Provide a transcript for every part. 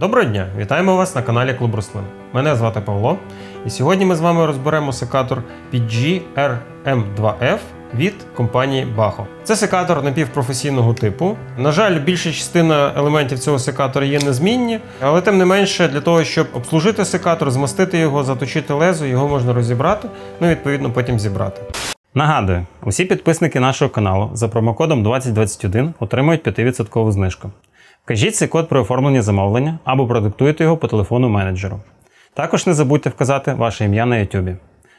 Доброго дня! Вітаємо вас на каналі Клуб Рослин. Мене звати Павло, і сьогодні ми з вами розберемо секатор PG RM2F від компанії Baho. Це секатор напівпрофесійного типу. На жаль, більша частина елементів цього секатора є незмінні, але тим не менше, для того, щоб обслужити секатор, змастити його, заточити лезо, його можна розібрати, ну відповідно потім зібрати. Нагадую, усі підписники нашого каналу за промокодом 2021 отримують 5% знижку. Вкажіть цей код при оформленні замовлення або продиктуйте його по телефону менеджеру. Також не забудьте вказати ваше ім'я на YouTube.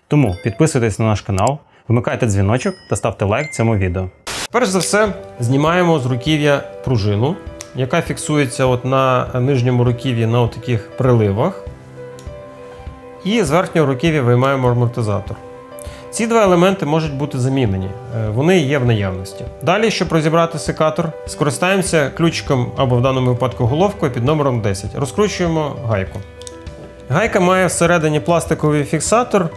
Тому підписуйтесь на наш канал, вмикайте дзвіночок та ставте лайк цьому відео. Перш за все, знімаємо з руків'я пружину, яка фіксується от на нижньому руків'ї на таких приливах. І з верхнього руків'я виймаємо амортизатор. Ці два елементи можуть бути замінені, е, вони є в наявності. Далі, щоб розібрати секатор, скористаємося ключиком або в даному випадку головкою під номером 10. Розкручуємо гайку. Гайка має всередині пластиковий фіксатор,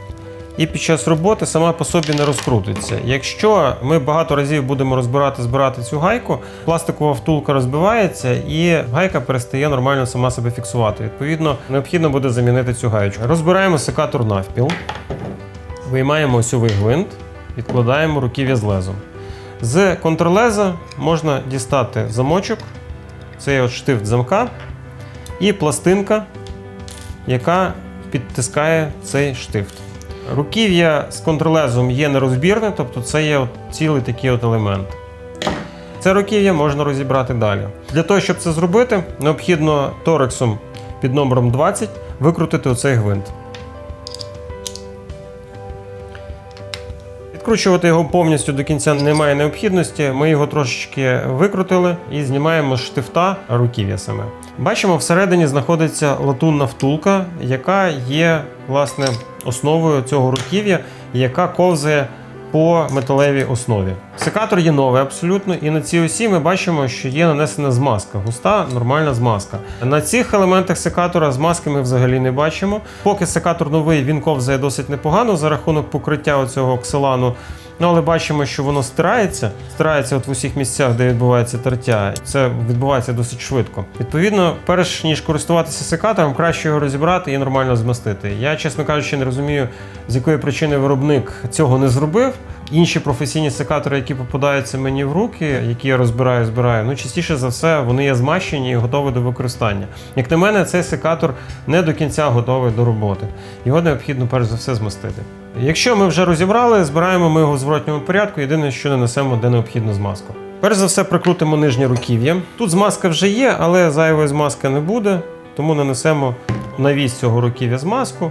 і під час роботи сама по собі не розкрутиться. Якщо ми багато разів будемо розбирати збирати цю гайку, пластикова втулка розбивається і гайка перестає нормально сама себе фіксувати. Відповідно, необхідно буде замінити цю гаючку. Розбираємо секатор навпіл. Виймаємо осьовий гвинт, відкладаємо руків'я з лезом. З контрлеза можна дістати замочок, це є от штифт замка, і пластинка, яка підтискає цей штифт. Руків'я з контрлезом є нерозбірне, тобто це є от цілий такий от елемент. Це руків'я можна розібрати далі. Для того, щоб це зробити, необхідно торексом під номером 20 викрутити оцей гвинт. Відкручувати його повністю до кінця немає необхідності. Ми його трошечки викрутили і знімаємо з штифта руків'я саме. Бачимо, всередині знаходиться латунна втулка, яка є власне основою цього руків'я, яка ковзає по металевій основі. Секатор є новий абсолютно, і на цій осі ми бачимо, що є нанесена змазка, густа, нормальна змазка. На цих елементах секатора змазки ми взагалі не бачимо. Поки секатор новий, він ковзає досить непогано за рахунок покриття оцього оксилану. Ну, але бачимо, що воно стирається, стирається от в усіх місцях, де відбувається тертя. Це відбувається досить швидко. Відповідно, перш ніж користуватися секатором, краще його розібрати і нормально змастити. Я, чесно кажучи, не розумію, з якої причини виробник цього не зробив. Інші професійні секатори, які попадаються мені в руки, які я розбираю, збираю, ну частіше за все вони є змащені і готові до використання. Як на мене, цей секатор не до кінця готовий до роботи. Його необхідно перш за все змастити. Якщо ми вже розібрали, збираємо ми його в зворотньому порядку. Єдине, що нанесемо, де необхідно змазку. Перш за все, прикрутимо нижнє руків'я. Тут змазка вже є, але зайвої змазки не буде, тому нанесемо на вісь цього руків'я змазку,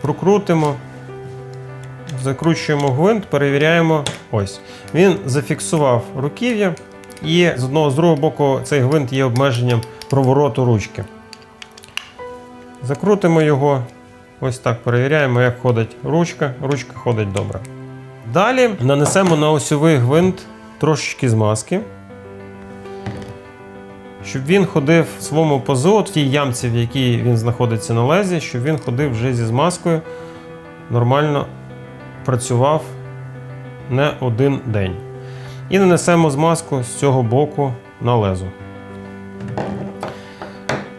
прокрутимо. Закручуємо гвинт, перевіряємо. Ось. Він зафіксував руків'я, і з одного з другого боку цей гвинт є обмеженням провороту ручки. Закрутимо його. Ось так перевіряємо, як ходить ручка. Ручка ходить добре. Далі нанесемо на осьовий гвинт трошечки змазки. Щоб він ходив в своєму пазу, от в тій ямці, в якій він знаходиться на лезі, щоб він ходив вже зі змазкою, нормально працював не один день. І нанесемо змазку з цього боку на лезо.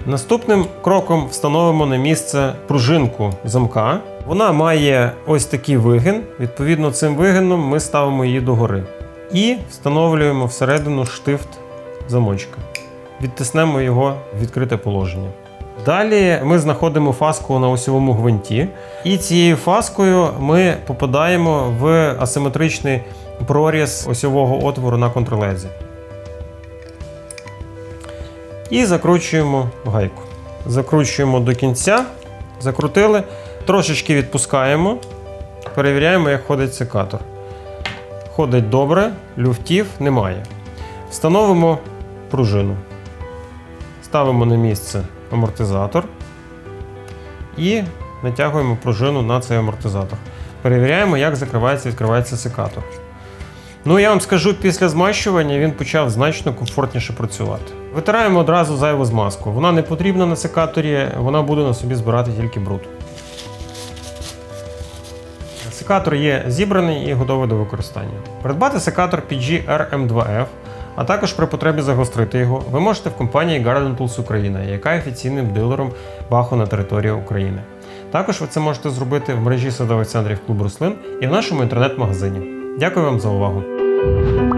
Наступним кроком встановимо на місце пружинку замка. Вона має ось такий вигин. Відповідно, цим вигином ми ставимо її догори. І встановлюємо всередину штифт замочка. Відтиснемо його в відкрите положення. Далі ми знаходимо фаску на осьовому гвинті, і цією фаскою ми попадаємо в асиметричний проріз осьового отвору на контролезі. І закручуємо гайку. Закручуємо до кінця, закрутили, трошечки відпускаємо, перевіряємо, як ходить секатор. Ходить добре, люфтів немає. Встановимо пружину. Ставимо на місце амортизатор і натягуємо пружину на цей амортизатор. Перевіряємо, як закривається і відкривається секатор. Ну, я вам скажу, після змащування він почав значно комфортніше працювати. Витираємо одразу зайву змазку. Вона не потрібна на секаторі, вона буде на собі збирати тільки бруд. Секатор є зібраний і готовий до використання. Придбати секатор PG RM2F А також при потребі загострити його ви можете в компанії Garden Tools Україна, яка є офіційним дилером Бахо на території України. Також ви це можете зробити в мережі садових центрів клуб рослин і в нашому інтернет-магазині. Дякую вам за увагу! Thank you.